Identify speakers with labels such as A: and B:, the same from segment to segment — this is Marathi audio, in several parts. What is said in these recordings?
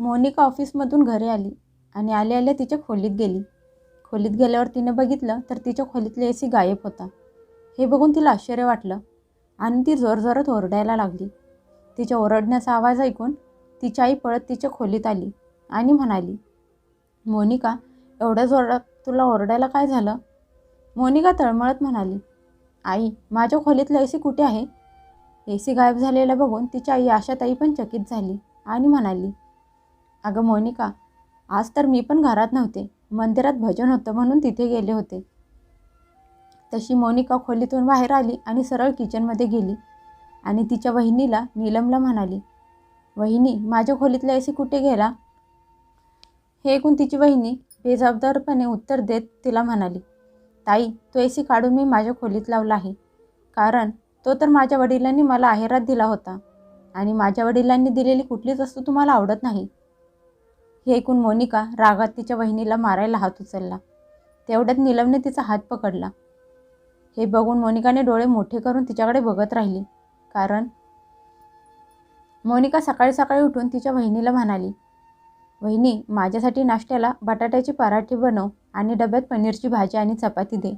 A: मोनिका ऑफिसमधून घरी आली आणि आल्या आल्या तिच्या खोलीत गेली. खोलीत गेल्यावर तिने बघितलं तर तिच्या खोलीतले ए सी गायब होता. हे बघून तिला आश्चर्य वाटलं आणि ती जोरजोरात ओरडायला लागली. तिच्या ओरडण्याचा आवाज ऐकून तिची आई पळत तिच्या खोलीत आली आणि म्हणाली मोनिका एवढ्या जोरात तुला ओरडायला काय झालं? मोनिका तळमळत म्हणाली आई माझ्या खोलीतलं ए सी कुठे आहे? ए सी गायब झालेलं बघून तिची आई आशाताई पण चकित झाली आणि म्हणाली अगं मोनिका आज तर मी पण घरात नव्हते. मंदिरात भजन होतं म्हणून तिथे गेले होते. तशी मोनिका खोलीतून बाहेर आली आणि सरळ किचनमध्ये गेली. आणि तिच्या वहिनीला नीलमला म्हणाली वहिनी माझ्या खोलीतला ए सी कुठे गेला? हे ऐकून तिची वहिनी बेजबाबदारपणे उत्तर देत तिला म्हणाली ताई तो ए सी काढून मी माझ्या खोलीत लावला आहे. कारण तो तर माझ्या वडिलांनी मला आहेरात दिला होता. आणि माझ्या वडिलांनी दिलेली कुठलीच वस्तू तुम्हाला आवडत नाही. हे ऐकून मोनिका रागात तिच्या वहिनीला मारायला हात उचलला. तेवढ्यात नीलमने तिचा हात पकडला. हे बघून मोनिकाने डोळे मोठे करून तिच्याकडे बघत राहिली. कारण मोनिका सकाळी सकाळी उठून तिच्या वहिनीला म्हणाली वहिनी माझ्यासाठी नाश्त्याला बटाट्याची पराठे बनव आणि डब्यात पनीरची भाजी आणि चपाती दे.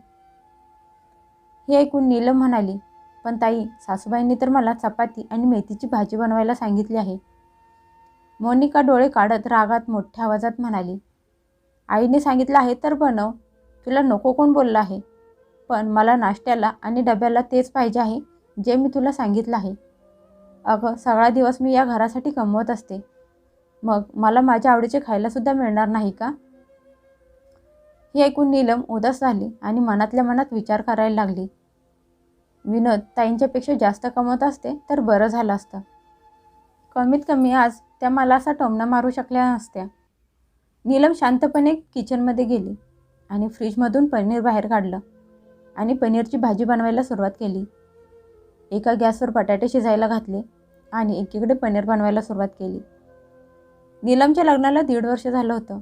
A: हे ऐकून नीलम म्हणाली पण ताई सासूबाईंनी तर मला चपाती आणि मेथीची भाजी बनवायला सांगितली आहे. मोनिका डोळे काढत रागात मोठ्या आवाजात म्हणाली आईने सांगितलं आहे तर बनव. तुला नको कोण बोललं आहे. पण मला नाश्त्याला आणि डब्याला तेच पाहिजे आहे जे मी तुला सांगितलं आहे. अगं सगळा दिवस मी या घरासाठी कमवत असते. मग मला माझ्या आवडीचे खायलासुद्धा मिळणार नाही का? हे ऐकून नीलम उदास झाली आणि मनातल्या मनात विचार करायला लागली. विनोद ताईंच्यापेक्षा जास्त कमवत असते तर बरं झालं असतं. कमीत कमी आज त्या मला असा टोमणा मारू शकल्या नसत्या. नीलम शांतपणे किचनमध्ये गेली आणि फ्रीजमधून पनीर बाहेर काढलं आणि पनीरची भाजी बनवायला सुरुवात केली. एका गॅसवर बटाटे शिजायला घातले आणि एकीकडे पनीर बनवायला सुरुवात केली. नीलमच्या लग्नाला दीड वर्ष झालं होतं.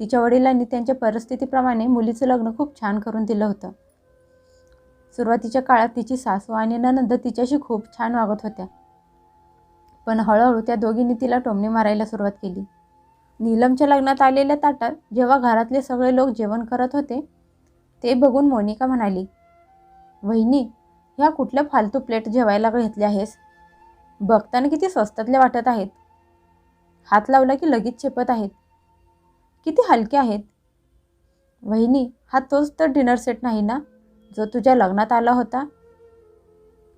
A: तिच्या वडिलांनी त्यांच्या परिस्थितीप्रमाणे मुलीचं लग्न खूप छान करून दिलं होतं. सुरुवातीच्या काळात तिची सासू आणि ननंद तिच्याशी खूप छान वागत होत्या. पण हळूहळू त्या दोघींनी तिला टोमणे मारायला सुरुवात केली. नीलमच्या लग्नात आलेल्या ताटात जेव्हा घरातले सगळे लोक जेवण करत होते ते बघून मोनिका म्हणाली वहिनी ह्या कुठल्या फालतू प्लेट जेवायला घेतल्या आहेस? बघताना किती स्वस्तातले वाटत आहेत. हात लावला की लगेच चेपत आहेत. किती हलके आहेत. वहिनी हा तोच तर डिनर सेट नाही ना जो तुझ्या लग्नात आला होता?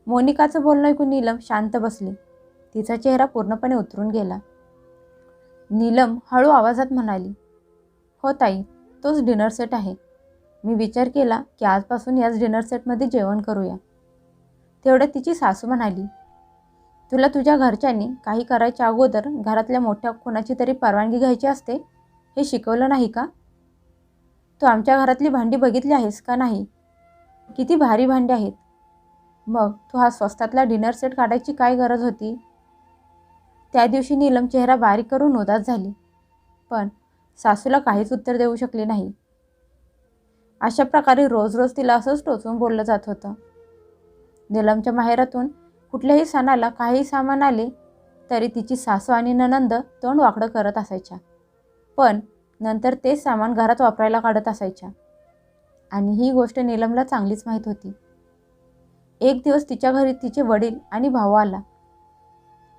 A: मोनिकाचं बोलणं ऐकून नीलम शांत बसली. तिचा चेहरा पूर्णपणे उतरून गेला. नीलम हळू आवाजात म्हणाली हो ताई तोच डिनर सेट आहे. मी विचार केला की आजपासून याच डिनर सेटमध्ये जेवण करूया. तेवढ्यात तिची सासू म्हणाली तुला तुझ्या घरच्यांनी काही करायच्या अगोदर घरातल्या मोठ्या कोणाची तरी परवानगी घ्यायची असते? हे शिकवलं नाही का? तू आमच्या घरातली भांडी बघितली आहेस का नाही? किती भारी भांडी आहेत. मग तू हा स्वस्तातला डिनर सेट काढायची काय गरज होती? त्या दिवशी नीलम चेहरा बारीक करून उदास झाली. पण सासूला काहीच उत्तर देऊ शकले नाही. अशा प्रकारे रोज रोज तिला असंच टोचून बोललं जात होतं. नीलमच्या माहेरातून कुठल्याही सणाला काही सामान आले तरी तिची सासू आणि ननंद तोंड वाकडं करत असायच्या. पण नंतर तेच सामान घरात वापरायला काढत असायच्या. आणि ही गोष्ट नीलमला चांगलीच माहीत होती. एक दिवस तिच्या घरी तिचे वडील आणि भाऊ आला.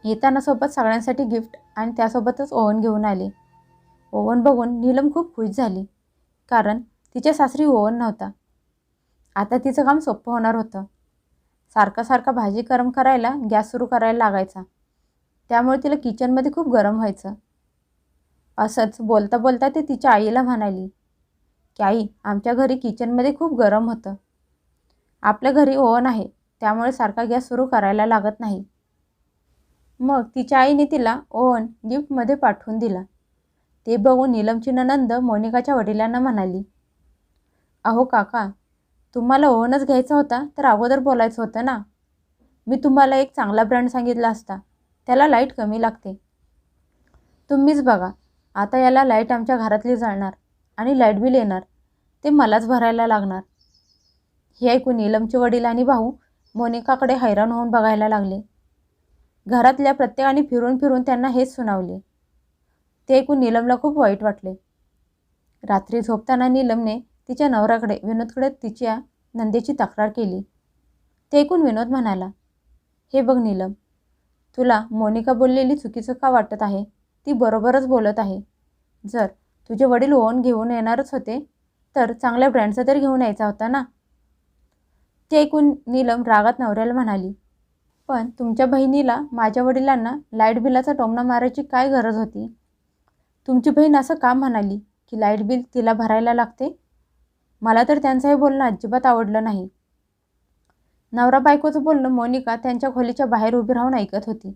A: येताना सोबत सगळ्यांसाठी गिफ्ट आणि त्यासोबतच ओव्हन घेऊन आले. ओव्हन बघून नीलम खूप खुश झाली कारण तिच्या सासरी ओव्हन नव्हता. आता तिचं काम सोपं होणार होतं. सारखा सारखा भाजी गरम करायला गॅस सुरू करायला लागायचा. त्यामुळे तिला किचनमध्ये खूप गरम व्हायचं. असंच बोलता बोलता ते तिच्या आईला म्हणाली की आई आमच्या घरी किचनमध्ये खूप गरम होतं. आपल्या घरी ओव्हन आहे त्यामुळे सारखा गॅस सुरू करायला लागत नाही. मग तिच्या आईने तिला ओव्हन गिफ्टमध्ये पाठवून दिला. ते बघून नीलमची ननंद मोनिकाच्या वडिलांना म्हणाली अहो काका तुम्हाला ओव्हनच घ्यायचा होता तर अगोदर बोलायचं होतं ना? मी तुम्हाला एक चांगला ब्रँड सांगितला असता त्याला लाइट कमी लागते. तुम्हीच बघा आता याला लाइट आमच्या घरातली जाणार आणि लाइट बिल येणार ते मलाच भरायला लागणार. हे ऐकून नीलमचे वडील आणि भाऊ मोनिकाकडे हैराण होऊन बघायला लागले. घरातल्या प्रत्येकाने फिरून फिरून त्यांना हेच सुनावले. ते ऐकून नीलमला खूप वाईट वाटले. रात्री झोपताना नीलमने तिच्या नवऱ्याकडे विनोदकडे तिच्या नंदेची तक्रार केली. ते ऐकून विनोद म्हणाला हे बघ नीलम तुला मोनिका बोललेली चुकीचं का वाटत आहे? ती बरोबरच बोलत आहे. जर तुझे वडील ओन घेऊन येणारच होते तर चांगल्या ब्रँडचा तरी घेऊन यायचा होता ना? ते ऐकून नीलम रागात नवऱ्याला म्हणाली पण तुमच्या बहिणीला माझ्या वडिलांना लाइट बिलाचा टोमणा मारायची काय गरज होती? तुमची बहीण असं का म्हणाली की लाइट बिल तिला भरायला लागते? मला तर त्यांचं हे बोलणं अजिबात आवडलं नाही. नवरा बायकोचं बोलणं मोनिका त्यांच्या खोलीच्या बाहेर उभी राहून ऐकत होती.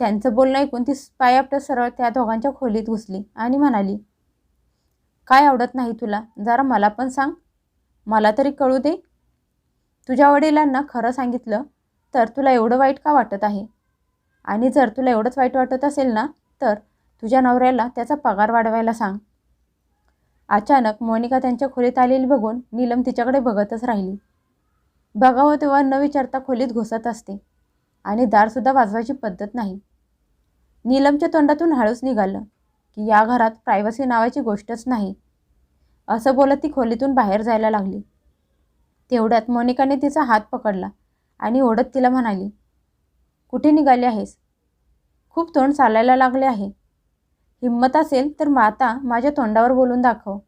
A: त्यांचं बोलणं ऐकून ती पायापट सरळ त्या दोघांच्या खोलीत घुसली आणि म्हणाली काय आवडत नाही तुला? जरा मला पण सांग. मला तरी कळू दे. तुझ्या वडिलांना खरं सांगितलं तर तुला एवढं वाईट का वाटत आहे? आणि जर तुला एवढंच वाईट वाटत असेल ना तर तुझ्या नवऱ्याला त्याचा पगार वाढवायला सांग. अचानक मोनिका त्यांच्या खोलीत आलेली बघून नीलम तिच्याकडे बघतच राहिली. बघावं तेव्हा न विचारता खोलीत घुसत असते आणि दारसुद्धा वाजवायची पद्धत नाही. नीलमच्या तोंडातून हळूच निघालं की या घरात प्रायव्हसी नावाची गोष्टच नाही. असं बोलत ती खोलीतून बाहेर जायला लागली. तेवढ्यात मोनिकाने तिचा हात पकडला. आणि ओढत तिला म्हणाली कुठे निघाली आहेस? खूप तोंड चालायला लागले आहे. हिंमत असेल तर माता माझ्या तोंडावर बोलून दाखव.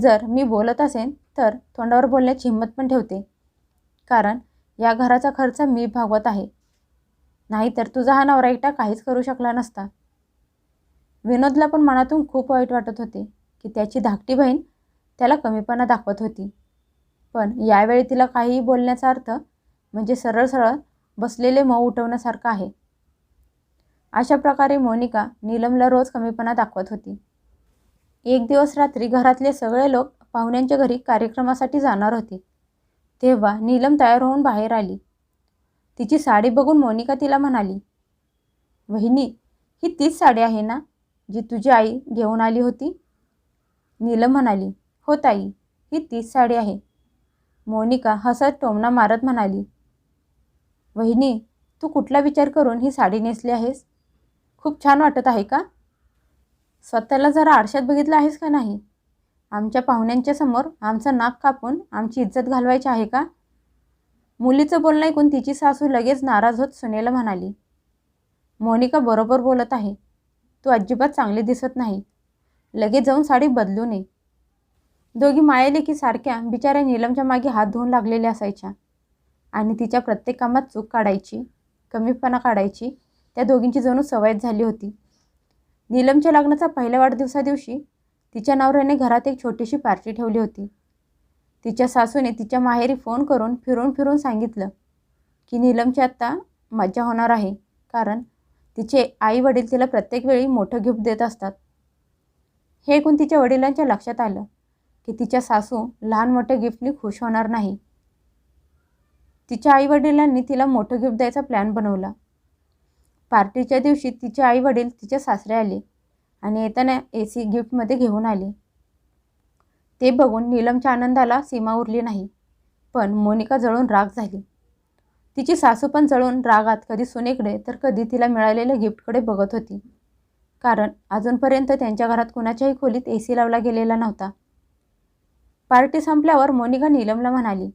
A: जर मी बोलत असेन तर तोंडावर बोलण्याची हिंमत पण ठेवते. कारण या घराचा खर्च मी भागवत आहे. नाहीतर तुझा हा नवरा एकटा काहीच करू शकला नसता. विनोदला पण मनातून खूप वाईट वाटत होते की त्याची धाकटी बहीण त्याला कमीपणा दाखवत होती. पण यावेळी तिला काहीही बोलण्याचा अर्थ म्हणजे सरळ सरळ बसलेले मऊ उठवण्यासारखं आहे. अशा प्रकारे मोनिका नीलमला रोज कमीपणा दाखवत होती. एक दिवस रात्री घरातले सगळे लोक पाहुण्यांच्या घरी कार्यक्रमासाठी जाणार होते. तेव्हा नीलम तयार होऊन बाहेर आली. तिची साडी बघून मोनिका तिला म्हणाली वहिनी ही तीच साडी आहे ना जी तुझी आई घेऊन आली होती? नीलम म्हणाली हो ताई ही तीच साडी आहे. मोनिका हसत टोमणा मारत म्हणाली वहिनी तू कुठला विचार करून ही साडी नेसली आहेस? खूप छान वाटत आहे का? स्वतःला जरा आरशात बघितलं आहेस का नाही? आमच्या पाहुण्यांच्या समोर आमचं नाक कापून आमची इज्जत घालवायची आहे का? मुलीचं बोलणं ऐकून तिची सासू लगेच नाराज होत सुनेला म्हणाली मोनिका बरोबर बोलत आहे. तू अजिबात चांगली दिसत नाही. लगेच जाऊन साडी बदलू नये दोघी मायेलेकी सारख्या बिचाऱ्या नीलमच्या मागे हात धुवून लागलेल्या असायच्या. आणि तिच्या प्रत्येक कामात चूक काढायची कमीपणा काढायची त्या दोघींची जणू सवयच झाली होती. नीलमच्या लग्नाचा पहिल्या वाढदिवसादिवशी तिच्या नवऱ्याने घरात एक छोटीशी पार्टी ठेवली होती. तिच्या सासूने तिच्या माहेरी फोन करून फिरून फिरून सांगितलं की नीलमची आत्ता मज्जा होणार आहे कारण तिचे आई वडील तिला प्रत्येक वेळी मोठं गिफ्ट देत असतात. हे ऐकून तिच्या वडिलांच्या लक्षात आलं की तिच्या सासू लहान मोठ्या गिफ्टनी खुश होणार नाही. तिच्या आईवडिलांनी तिला मोठं गिफ्ट द्यायचा प्लॅन बनवला. पार्टीच्या दिवशी तिचे आई वडील तिच्या सासरे आले आणि येताना ए सी गिफ्टमध्ये घेऊन आले. ते बघून नीलमच्या आनंदाला सीमा उरली नाही पण मोनिका जळून राग झाली. तिची सासू पण जळून रागात कधी सुनेकडे तर कधी तिला मिळालेल्या गिफ्टकडे बघत होती. कारण अजूनपर्यंत त्यांच्या घरात कुणाच्याही खोलीत ए सी लावला गेलेला नव्हता. पार्टी संपल्यावर मोनिका नीलमला म्हणाली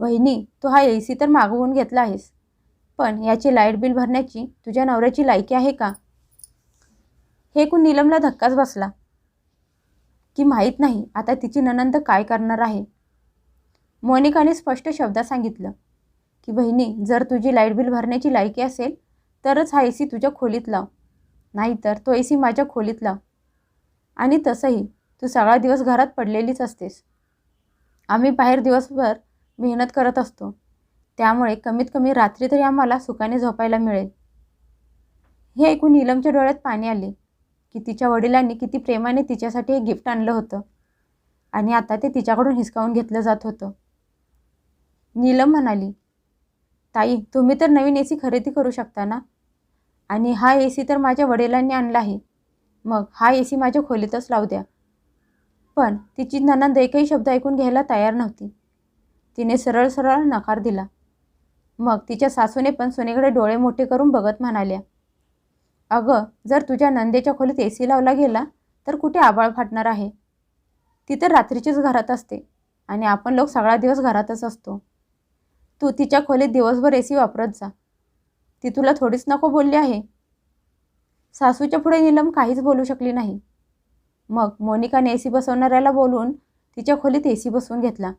A: वहिनी तू हा ए सी तर मागवून घेतला आहेस. पण याची लाइट बिल भरण्याची तुझ्या नवऱ्याची लायकी आहे का? हे ऐकून नीलमला धक्काच बसला. की माहीत नाही आता तिची ननंद काय करणार आहे? मोनिकाने स्पष्ट शब्दात सांगितलं की बहिणी जर तुझी लाइट बिल भरण्याची लायकी असेल तरच हा ए सी तुझ्या खोलीत लाव. नाहीतर तो ए सी माझ्या खोलीत लाव. आणि तसंही तू सगळा दिवस घरात पडलेलीच असतेस. आम्ही बाहेर दिवसभर मेहनत करत असतो. त्यामुळे कमीत कमी रात्री तरी आम्हाला सुखाने झोपायला मिळेल. हे ऐकून नीलमच्या डोळ्यात पाणी आले की तिच्या वडिलांनी किती प्रेमाने तिच्यासाठी हे गिफ्ट आणलं होतं. आणि आता ते तिच्याकडून हिसकावून घेतलं जात होतं. नीलम म्हणाली ताई तुम्ही तर नवीन ए सी खरेदी करू शकता ना? आणि हा ए सी तर माझ्या वडिलांनी आणला आहे. मग हा ए सी माझ्या खोलीतच लावू द्या. पण तिची ननंद एकही शब्द ऐकून घ्यायला तयार नव्हती. तिने सरळ सरळ नकार दिला. मग तिच्या सासूने पण सुनेकडे डोळे मोठे करून बघत म्हणाल्या अगं जर तुझ्या नंदेच्या खोलीत ए सी लावला गेला तर कुठे आबाळ फाटणार आहे? ती तर रात्रीचीच घरात असते आणि आपण लोक सगळा दिवस घरातच असतो. तू तिच्या खोलीत दिवसभर ए सी वापरत जा. ती तुला थोडीच नको बोलली आहे. सासूच्या पुढे नीलम काहीच बोलू शकली नाही. मग मोनिकाने ए सी बसवणाऱ्याला बोलून तिच्या खोलीत ए सी बसवून घेतला.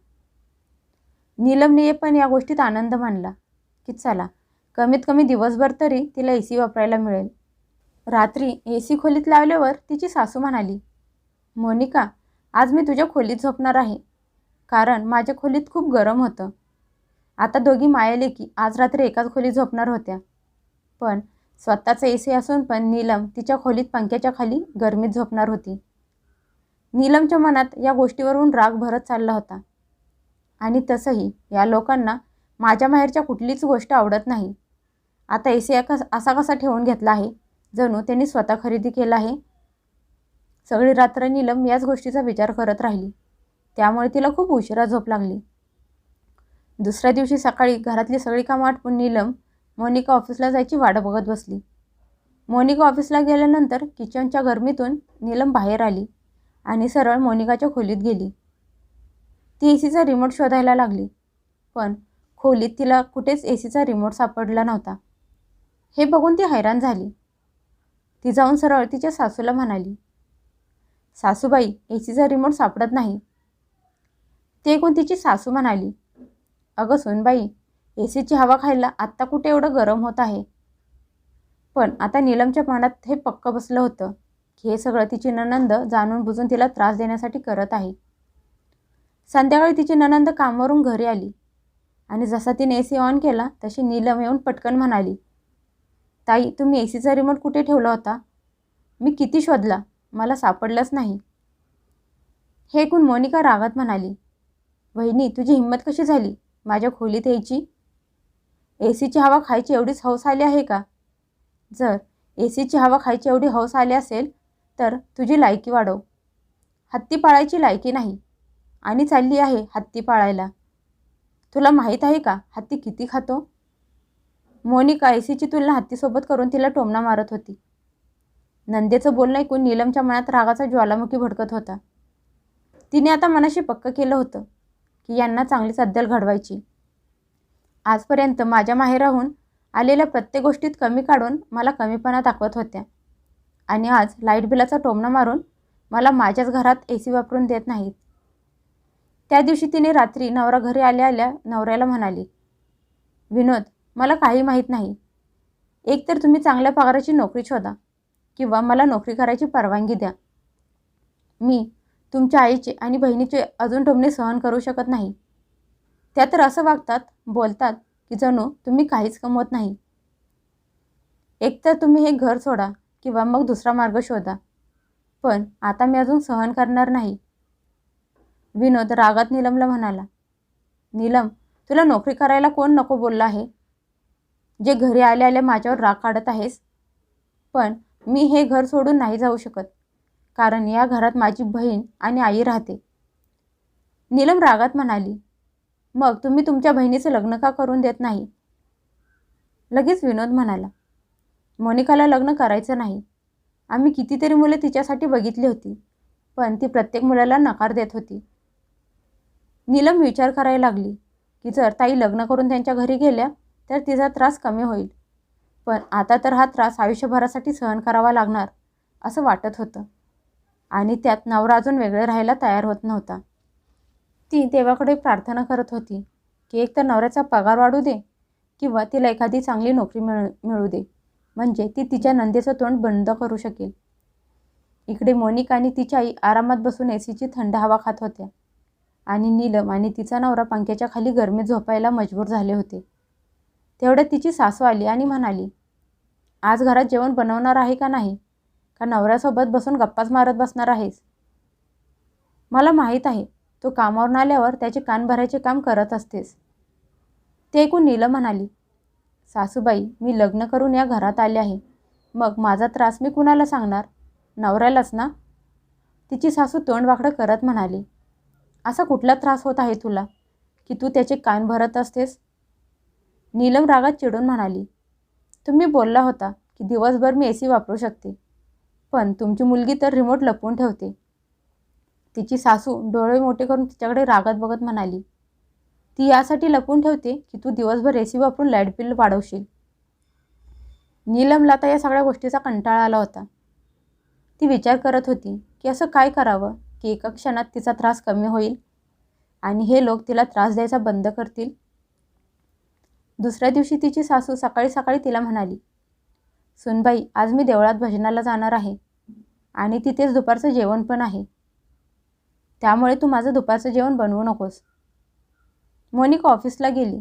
A: नीलमने पण या गोष्टीत आनंद मानला. की चला कमीत कमी दिवसभर तरी तिला ए सी वापरायला मिळेल. रात्री ए सी खोलीत लावल्यावर तिची सासू म्हणाली मोनिका आज मी तुझ्या खोलीत झोपणार आहे. कारण माझ्या खोलीत खूप गरम होतं. आता दोघी मायाले की आज रात्री एकाच खोलीत झोपणार होत्या. पण स्वतःचं ए सी असून पण नीलम तिच्या खोलीत पंख्याच्या खाली गरमीत झोपणार होती. नीलमच्या मनात या गोष्टीवरून राग भरत चालला होता. आणि तसंही या लोकांना माझ्या माहेरच्या कुठलीच गोष्ट आवडत नाही. आता ए सी असा कसा ठेवून घेतला आहे? जणू त्यांनी स्वतः खरेदी केला आहे. सगळी रात्र नीलम याच गोष्टीचा विचार करत राहिली. त्यामुळे तिला खूप उशिरा झोप लागली. दुसऱ्या दिवशी सकाळी घरातली सगळी कामं आटपून नीलम मोनिका ऑफिसला जायची वाट बघत बसली. मोनिका ऑफिसला गेल्यानंतर किचनच्या गरमीतून नीलम बाहेर आली आणि सरळ मोनिकाच्या खोलीत गेली. ती ए सीचा रिमोट शोधायला लागली. पण खोलीत तिला कुठेच ए सीचा रिमोट सापडला नव्हता. हे बघून ती हैराण झाली. ती जाऊन सरळ तिच्या सासूला म्हणाली सासूबाई ए सीचा रिमोट सापडत नाही. ते ऐकून तिची सासू म्हणाली अगं सोनबाई ए सीची हवा खायला आत्ता कुठे एवढं गरम होत आहे? पण आता नीलमच्या मनात हे पक्क बसलं होतं की हे सगळं तिची ननंद जाणून बुजून तिला त्रास देण्यासाठी करत आहे. संध्याकाळी तिची ननंद कामावरून घरी आली. आणि जसा तिने ए सी ऑन केला तशी नीलम येऊन पटकन म्हणाली ताई तुम्ही ए सीचा रिमोट कुठे ठेवला होता? मी किती शोधला? मला सापडलंच नाही. हे ऐकून मोनिका रागात म्हणाली वहिनी तुझी हिंमत कशी झाली? माझ्या खोलीत यायची? ए सीची हवा खायची एवढीच हौस आली आहे का? जर ए सीची हवा खायची एवढी हौस आली असेल तर तुझी लायकी वाढव. हत्ती पाळायची लायकी नाही. आणि चालली आहे हत्ती पाळायला. तुला माहीत आहे का हत्ती किती खातो? मोनिका ए सीची तुलना हत्तीसोबत करून तिला टोमणा मारत होती. नंदेचं बोलणं ऐकून नीलमच्या मनात रागाचा ज्वालामुखी भडकत होता. तिने आता मनाशी पक्क केलं होतं की यांना चांगलीच अद्दल घडवायची. आजपर्यंत माझ्या माहेराहून आलेल्या प्रत्येक गोष्टीत कमी काढून मला कमीपणा दाखवत होत्या. आणि आज लाइट बिलाचा टोमणा मारून मला माझ्याच घरात ए सी वापरून देत नाहीत. त्या दिवशी तिने रात्री नवरा घरी आल्या आल्या नवऱ्याला म्हणाली विनोद मला काही माहीत नाही. एकतर तुम्ही चांगल्या पगाराची नोकरी शोधा किंवा मला नोकरी करायची परवानगी द्या. मी तुमच्या आईचे आणि बहिणीचे अजून टोमणे सहन करू शकत नाही. त्या तर असं वागतात बोलतात की जणू तुम्ही काहीच कमवत नाही. एकतर तुम्ही हे घर सोडा किंवा मग दुसरा मार्ग शोधा. पण आता मी अजून सहन करणार नाही. विनोद रागात नीलमला म्हणाला नीलम तुला नोकरी करायला कोण नको बोललं आहे? जे घरी आले आले माझ्यावर राग काढत आहेस? पण मी हे घर सोडून नाही जाऊ शकत कारण या घरात माझी बहीण आणि आई राहते. नीलम रागात म्हणाली मग तुम्ही तुमच्या बहिणीचं लग्न का करून देत नाही? लगेच विनोद म्हणाला मोनिकाला लग्न करायचं नाही. आम्ही कितीतरी मुले तिच्यासाठी बघितली होती पण ती प्रत्येक मुलाला नकार देत होती. नीलम विचार करायला लागली की जर ताई लग्न करून त्यांच्या घरी गेल्या तर तिचा त्रास कमी होईल. पण आता तर हा त्रास आयुष्यभरासाठी सहन करावा लागणार असं वाटत होतं. आणि त्यात नवरा अजून वेगळे राहायला तयार होत नव्हता. ती देवाकडे प्रार्थना करत होती की एक तर नवऱ्याचा पगार वाढू दे किंवा तिला एखादी चांगली नोकरी मिळ मिळू दे. म्हणजे ती तिच्या नंदेचं तोंड बंद करू शकेल. इकडे मोनिका आणि तिच्या आई आरामात बसून ए सीची थंड हवा खात होत्या. आणि नीलम आणि तिचा नवरा पंख्याच्या खाली गरमीत झोपायला मजबूर झाले होते. तेवढ्यात तिची सासू आली आणि म्हणाली आज घरात जेवण बनवणार आहे का नाही? का नवऱ्यासोबत बसून गप्पाच मारत बसणार आहेस? मला माहीत आहे. तू कामावरून आल्यावर त्याचे कान भरायचे काम करत असतेस. ते ऐकून नीलम म्हणाली सासूबाई मी लग्न करून या घरात आले आहे. मग माझा त्रास मी कुणाला सांगणार? नवऱ्यालाच ना? तिची सासू तोंड वाकडं करत म्हणाली असा कुठला त्रास होत आहे तुला की तू त्याचे कान भरत असतेस? नीलम रागात चिडून म्हणाली तुम्ही बोलला होता की दिवसभर मी ए सी वापरू शकते पण तुमची मुलगी तर रिमोट लपवून ठेवते. तिची सासू डोळे मोठे करून तिच्याकडे रागात बघत म्हणाली ती यासाठी लपवून ठेवते की तू दिवसभर ए सी वापरून लाइट बिल वाढवशील. नीलमला तर या सगळ्या गोष्टीचा कंटाळा आला होता. ती विचार करत होती की असं काय करावं? की एका क्षणात तिचा त्रास कमी होईल आणि हे लोक तिला त्रास द्यायचा बंद करतील. दुसऱ्या दिवशी तिची सासू सकाळी सकाळी तिला म्हणाली सुनबाई आज मी देवळात भजनाला जाणार आहे आणि तिथेच दुपारचं जेवण पण आहे. त्यामुळे तू माझं दुपारचं जेवण बनवू नकोस. मोनिका ऑफिसला गेली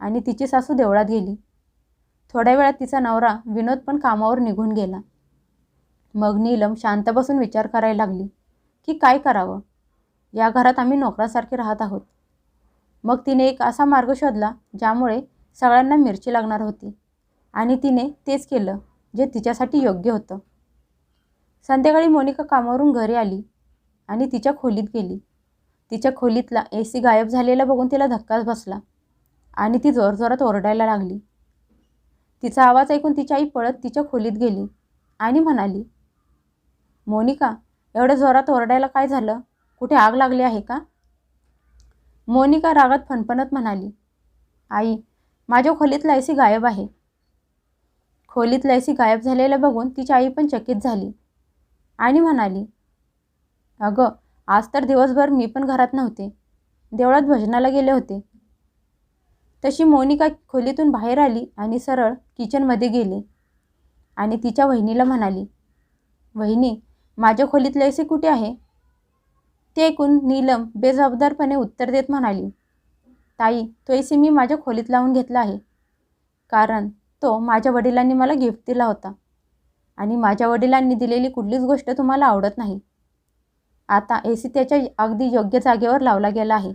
A: आणि तिची सासू देवळात गेली. थोड्या वेळात तिचा नवरा विनोद पण कामावर निघून गेला. मग नीलम शांत बसून विचार करायला लागली. की काय करावं? या घरात आम्ही नोकरासारखे राहत आहोत. मग तिने एक असा मार्ग शोधला ज्यामुळे सगळ्यांना मिरची लागणार होती. आणि तिने तेच केलं जे तिच्यासाठी योग्य होतं. संध्याकाळी मोनिका कामावरून घरी आली आणि तिच्या खोलीत गेली. तिच्या खोलीतला ए सी गायब झालेला बघून तिला धक्काच बसला आणि ती जोरजोरात ओरडायला लागली. तिचा आवाज ऐकून तिची आई पळत तिच्या खोलीत गेली आणि म्हणाली मोनिका एवढ्या जोरात ओरडायला काय झालं? कुठे आग लागली आहे का? मोनिका रागात फणफणत म्हणाली आई माझ्या खोलीतला लायसी गायब आहे. खोलीतला ए गायब झालेलं बघून तिची आई पण चकित झाली आणि म्हणाली अगं आज तर दिवसभर मी पण घरात नव्हते. देवळात भजनाला गेले होते. तशी मोनिका खोलीतून बाहेर आली आणि सरळ किचनमध्ये गेली आणि तिच्या वहिनीला म्हणाली वहिनी माझ्या खोलीतले ऐसे कुठे आहे? ते ऐकून नीलम बेजबाबदारपणे उत्तर देत म्हणाली ताई तो ए मी माझ्या खोलीत लावून घेतला आहे. कारण तो माझ्या वडिलांनी मला गिफ्ट दिला होता आणि माझ्या वडिलांनी दिलेली कुठलीच गोष्ट तुम्हाला आवडत नाही. आता ए सी त्याच्या अगदी योग्य जागेवर लावला गेला आहे.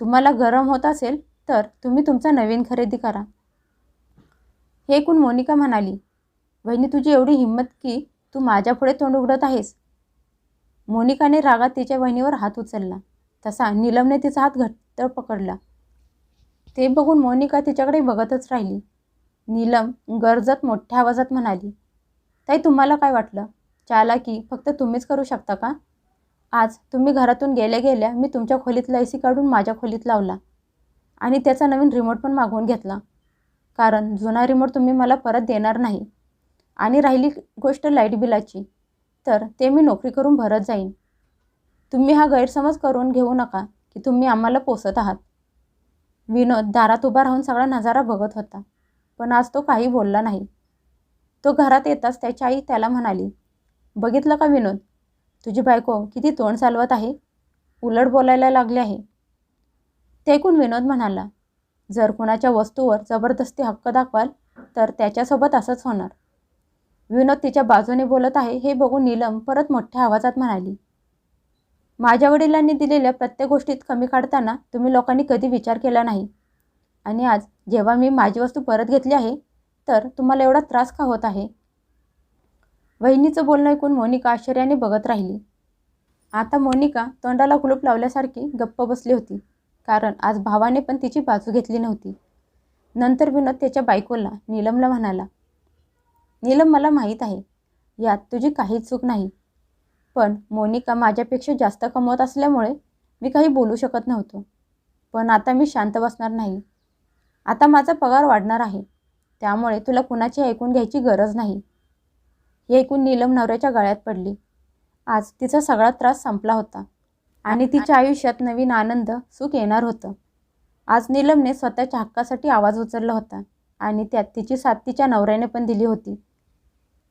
A: तुम्हाला गरम होत असेल तर तुम्ही तुमचा नवीन खरेदी करा. हे ऐकून मोनिका म्हणाली वहिनी तुझी एवढी हिंमत की तू माझ्यापुढे तोंड उघडत आहेस. मोनिकाने रागात तिच्या वहिनीवर हात उचलला. तसा नीलमने तिचा हात घट्ट पकडला. ते बघून मोनिका तिच्याकडे बघतच राहिली. नीलम गरजत मोठ्या आवाजात म्हणाली ताई तुम्हाला काय वाटलं? चाला की फक्त तुम्हीच करू शकता का? आज तुम्ही घरातून गेल्या गेल्या मी तुमच्या खोलीतला ए सी काढून माझ्या खोलीत लावला आणि त्याचा नवीन रिमोट पण मागवून घेतला. कारण जुना रिमोट तुम्ही मला परत देणार नाही. आणि राहिली गोष्ट लाइट बिलाची तर ते मी नोकरी करून भरत जाईन. तुम्ही हा गैरसमज करून घेऊ नका की तुम्ही आम्हाला पोसत आहात. विनोद दारात उभा राहून सगळा नजारा बघत होता पण आज तो काही बोलला नाही. तो घरात येताच त्याची आई त्याला म्हणाली बघितलं का विनोद? तुझी बायको किती तोंड चालवत आहे? उलट बोलायला लागले आहे. ते ऐकून विनोद म्हणाला जर कुणाच्या वस्तूवर जबरदस्ती हक्क दाखवाल तर त्याच्यासोबत असंच होणार. विनोद तिच्या बाजूने बोलत आहे हे बघून नीलम परत मोठ्या आवाजात म्हणाली माझ्या वडिलांनी दिलेल्या प्रत्येक गोष्टीत कमी काढताना तुम्ही लोकांनी कधी विचार केला नाही. आणि आज जेव्हा मी माझी वस्तू परत घेतली आहे तर तुम्हाला एवढा त्रास का होत आहे? वहिनीचं बोलणं ऐकून मोनिका आश्चर्याने बघत राहिली. आता मोनिका तोंडाला कुलूप लावल्यासारखी गप्प बसली होती कारण आज भावाने पण तिची बाजू घेतली नव्हती. नंतर विनोद त्याच्या बायकोला नीलमला म्हणाला नीलम मला माहीत आहे. यात तुझी काहीच चूक नाही. पण मोनिका माझ्यापेक्षा जास्त कमवत असल्यामुळे मी काही बोलू शकत नव्हतो. पण आता मी शांत बसणार नाही. आता माझा पगार वाढणार आहे. त्यामुळे तुला कुणाची ऐकून घ्यायची गरज नाही. हे ऐकून नीलम नवऱ्याच्या गळ्यात पडली. आज तिचा सगळा त्रास संपला होता आणि तिच्या आयुष्यात नवीन आनंद सुख येणार होतं. आज नीलमने स्वतःच्या हक्कासाठी आवाज उचलला होता आणि त्यात तिची साथ तिच्या नवऱ्याने पण दिली होती.